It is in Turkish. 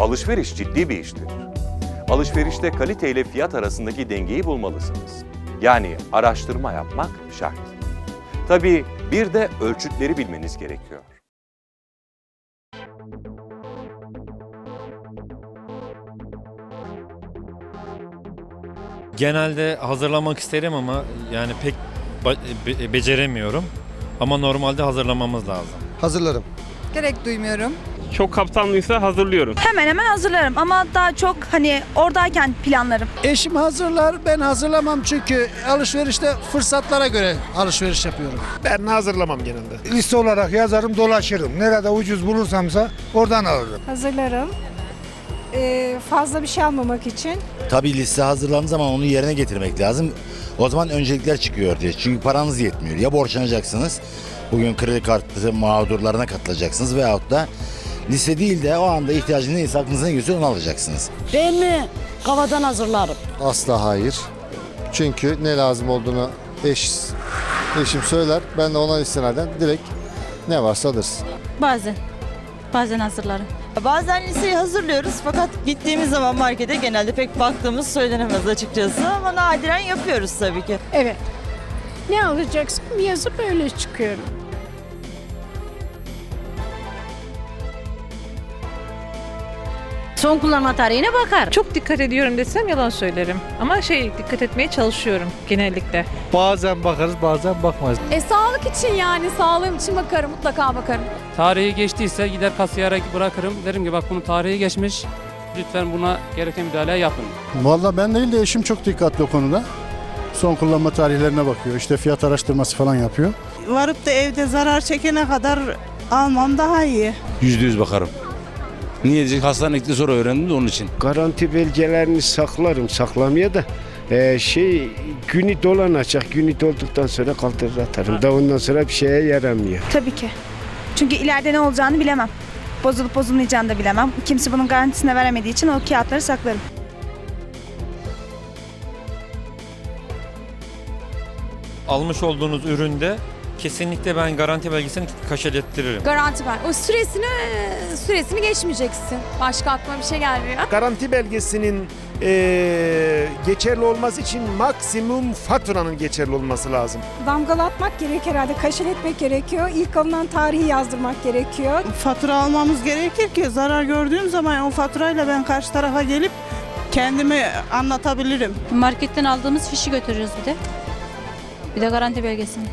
Alışveriş ciddi bir iştir. Alışverişte kalite ile fiyat arasındaki dengeyi bulmalısınız. Yani araştırma yapmak şart. Tabii bir de ölçütleri bilmeniz gerekiyor. Genelde hazırlamak isterim ama yani pek beceremiyorum. Ama normalde hazırlamamız lazım. Hazırlarım. Gerek duymuyorum. Çok kapsamlıysa hazırlıyorum. Hemen hemen hazırlarım ama daha çok hani oradayken planlarım. Eşim hazırlar, ben hazırlamam çünkü alışverişte fırsatlara göre alışveriş yapıyorum. Ben hazırlamam genelde. Liste olarak yazarım dolaşırım. Nerede ucuz bulursamsa oradan alırım. Hazırlarım. Ee, fazla bir şey almamak için. Tabii liste hazırlandığı zaman onu yerine getirmek lazım. O zaman öncelikler çıkıyor ortaya. Çünkü paranız yetmiyor. Ya borçlanacaksınız. Bugün kredi kartı mağdurlarına katılacaksınız veyahut da liste değil de o anda ihtiyacınız neyse aklınıza ne geliyorsa onu alacaksınız. Ben mi? Kavadan hazırlarım. Asla hayır. Çünkü ne lazım olduğunu eş, eşim söyler. Ben de ona istinaden direkt ne varsa alırız. Bazen. Bazen hazırlarım. Bazen listeyi hazırlıyoruz fakat gittiğimiz zaman markete genelde pek baktığımız söylenemez açıkçası ama nadiren yapıyoruz tabii ki. Evet. Ne alacaksın yazıp öyle çıkıyorum. Son kullanma tarihine bakar. Çok dikkat ediyorum desem yalan söylerim. Ama şey dikkat etmeye çalışıyorum genellikle. Bazen bakarız bazen bakmaz. E sağlık için yani sağlığım için bakarım mutlaka bakarım. Tarihi geçtiyse gider kasiyere bırakırım. Derim ki bak bunun tarihi geçmiş. Lütfen buna gereken müdahale yapın. Valla ben değil de eşim çok dikkatli o konuda. Son kullanma tarihlerine bakıyor. İşte fiyat araştırması falan yapıyor. Varıp da evde zarar çekene kadar almam daha iyi. Yüzde yüz bakarım. Niye diyecek hastaneye gitti sonra öğrendim de onun için. Garanti belgelerini saklarım saklamaya da e, şey günü dolanacak. Günü dolduktan sonra kaldırır atarım. Da ondan sonra bir şeye yaramıyor. Tabii ki. Çünkü ileride ne olacağını bilemem. Bozulup bozulmayacağını da bilemem. Kimse bunun garantisini veremediği için o kağıtları saklarım. Almış olduğunuz üründe kesinlikle ben garanti belgesini kaşelettiririm. Garanti ver. O süresini süresini geçmeyeceksin. Başka aklıma bir şey gelmiyor. Garanti belgesinin eee, geçerli olması için maksimum faturanın geçerli olması lazım. Damgalatmak gerek herhalde. Kaşeletmek gerekiyor. İlk alınan tarihi yazdırmak gerekiyor. Fatura almamız gerekir ki zarar gördüğüm zaman o faturayla ben karşı tarafa gelip kendimi anlatabilirim. Marketten aldığımız fişi götürürüz bir de. Bir de garanti belgesini.